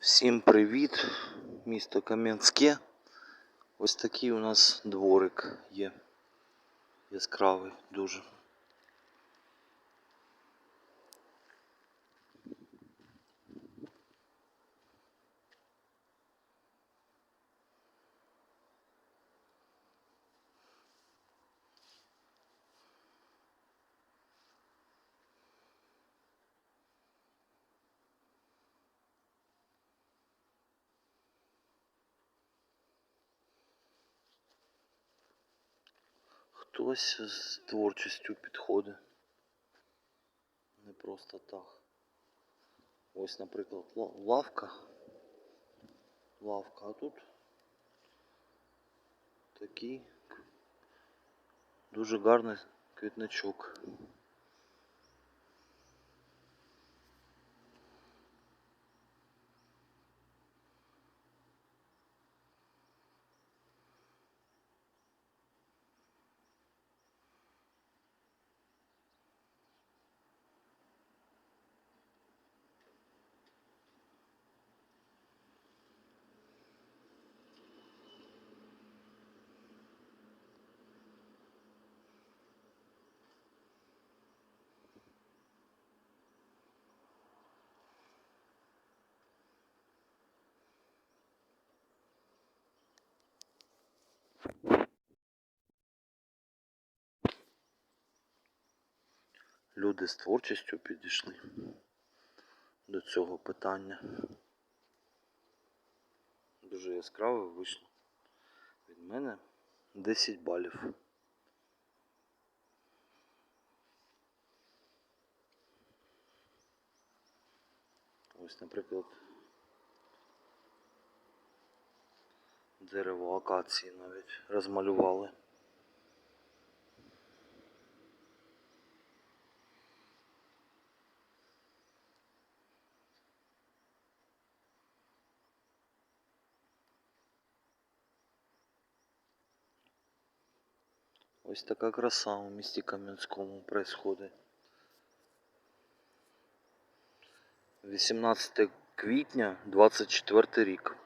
Всім привіт, місто Кам'янське. Ось такий у нас дворик є. Яскравий дуже. Хтось з творчістю підходить. Не просто так. Ось, наприклад, лавка. Лавка, а тут такий дуже гарний квітничок. Люди з творчістю підійшли до цього питання. Дуже яскраво вийшло. Від мене 10 балів. Ось, наприклад, дерево акації навіть розмалювали. Ось така краса у місті Кам'янському происходить. 18 квітня 24 рік.